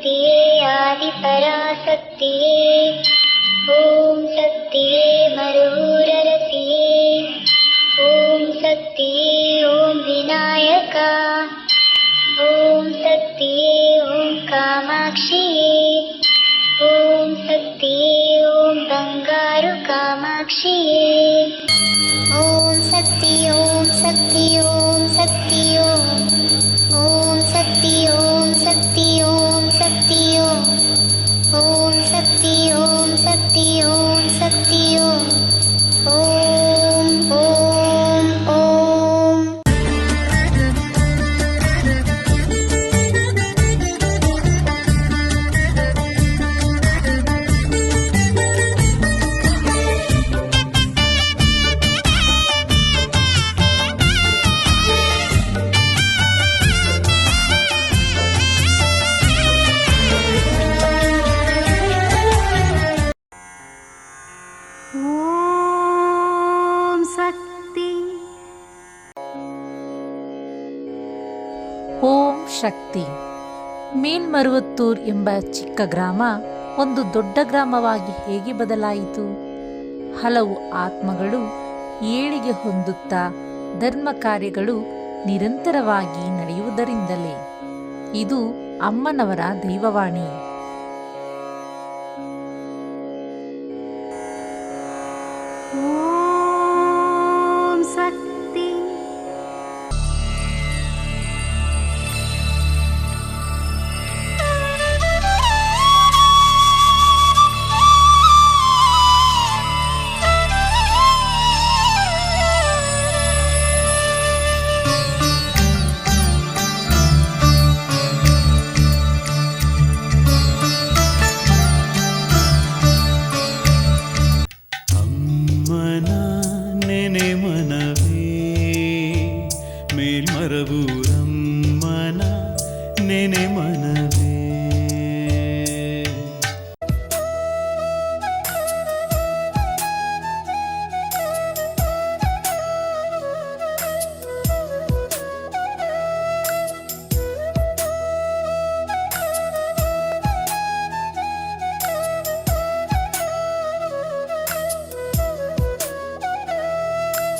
शक्तिये आदिपराशक्तिये ॐ शक्तिये मरुररति ॐ शक्तिये ॐ विनायका। ॐ शक्तिये ॐ कामाक्षिये। ॐ शक्तिये ॐ बङ्गारुकामाक्षी ಓಂ ಶಕ್ತಿ. ಓಂ ಶಕ್ತಿ. ಮೇಲ್ಮರುವತ್ತೂರ್ ಎಂಬ ಚಿಕ್ಕ ಗ್ರಾಮ ಒಂದು ದೊಡ್ಡ ಗ್ರಾಮವಾಗಿ ಹೇಗೆ ಬದಲಾಯಿತು? ಹಲವು ಆತ್ಮಗಳು ಏಳಿಗೆ ಹೊಂದುತ್ತಾ ಧರ್ಮ ಕಾರ್ಯಗಳು ನಿರಂತರವಾಗಿ ನಡೆಯುವುದರಿಂದಲೇ. ಇದು ಅಮ್ಮನವರ ದೈವವಾಣಿ. மறவூரம் மன நினை மனவ